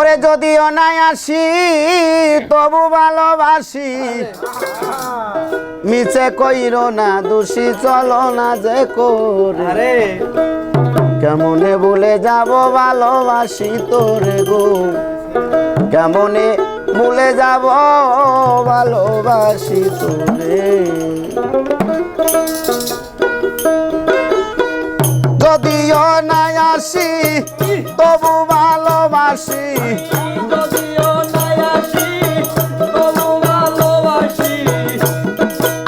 ওরে যদিও নাই আসি তবু ভালোবাসি। মিছে কইর না দোষী চলো না যে করে। কেমনে বলে যাব ভালোবাসি তোরে গো? কেমনে বলে যাব ভালোবাসি তোরে? ভালোবাসি। যদিও নাই আসি তবু ভালোবাসি।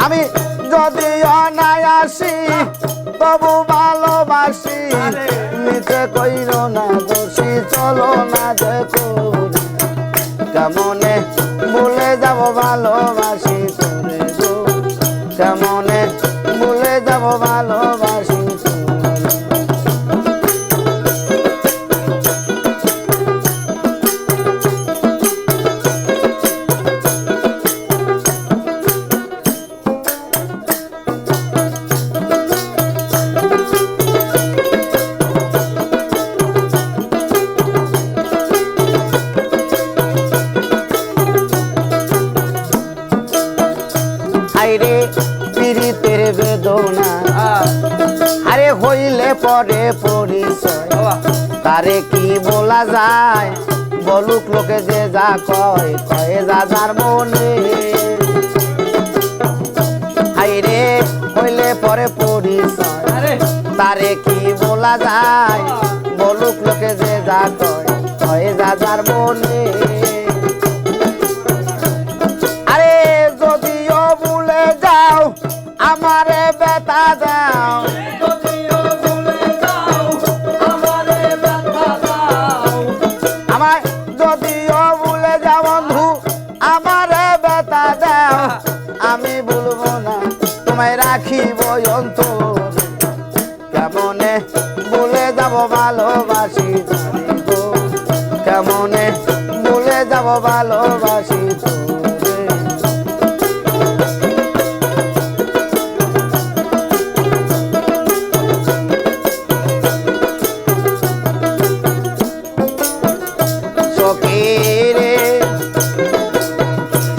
আমি যদিও নাই আসি তবু ভালোবাসি। নিচে কইর না। পরে পরিচয়। তারে কি বলা যায়? বলুক লোকে যে যা কয় কয়ে যা যার মনে হাইরে হইলে পরে পরিচয়। তারে কি বলা যায়? বলুক লোকে যে যা কয় কয়ে যা যার মনে। আরে যদিও ভুলে যাও আমারে বেতা দাও। তোমায় রাখিব অন্তর। কেমনে ভুলে যাব ভালোবাসি কেমনে ভুলে যাব ভালোবাসি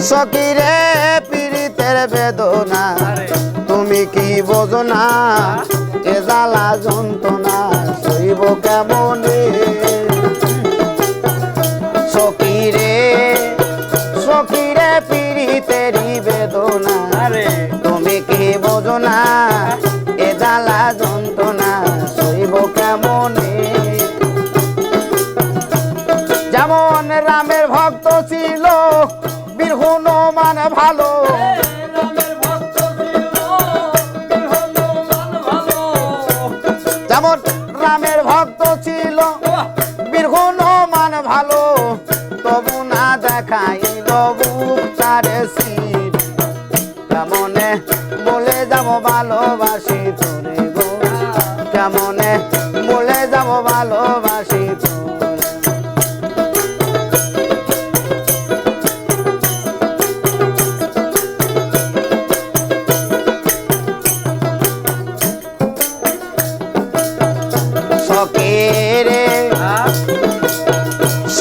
সকিরে পীড়িতের বেদনা। তুমি কি বোঝো না এ জ্বালা যন্ত্রণা সইব কেমনে? সকিরে সকিরে পীড়িতেরই বেদনা। তুমি কি বোঝো না এ জ্বালা যন্ত্রণা সইব কেমনে? যেমন রামের ভক্ত ছিল বীর হনুমান ভালো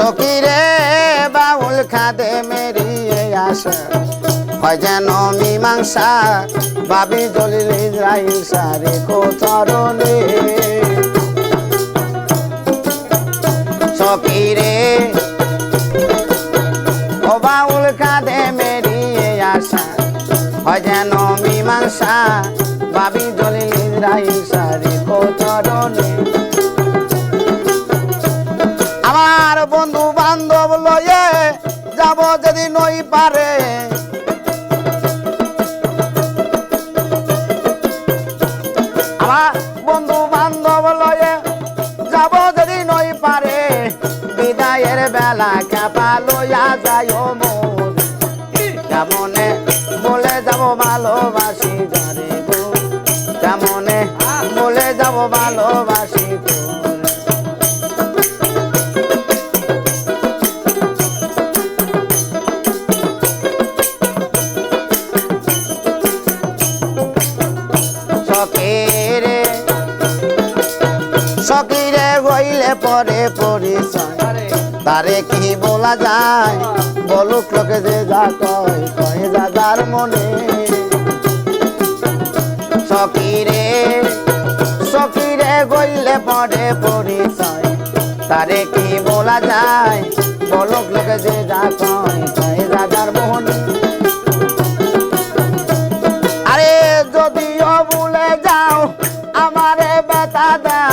সকিরে বাউল খাদে মেরিয়ে আসে। হয় যেন মীমাংসা, বাবি দলিল ইসরাইল সারে কোচরণে সকিরে ও বাউল কাঁধে মেরিয়ে আসা। হয় যেন মীমাংসা, বাবি দলিল ইসরাইল সারে কোচরণে নই পারে। বন্ধু বান্ধব লয়ে যাব যদি নই পারে। বিদায়ের বেলা কাপা লইয়া যায় মন। কেমনে হইলে পরে পরিচয়। তারে কি বলা যায়? বলুক লোকে যে যা কয় কয় যার মনে। সকিরে সকিরে গইলে পরে পরিচয়। তারে কি বলা যায়? বলুক লোকে যে যা কয় কয় যার মনে। আরে যদিও ভুলে যাও, আমারে ব্যথা দাও।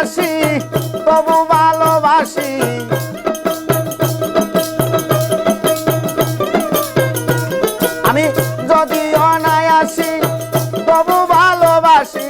আসি তবু ভালোবাসি। আমি যদি আসি তবু ভালোবাসি।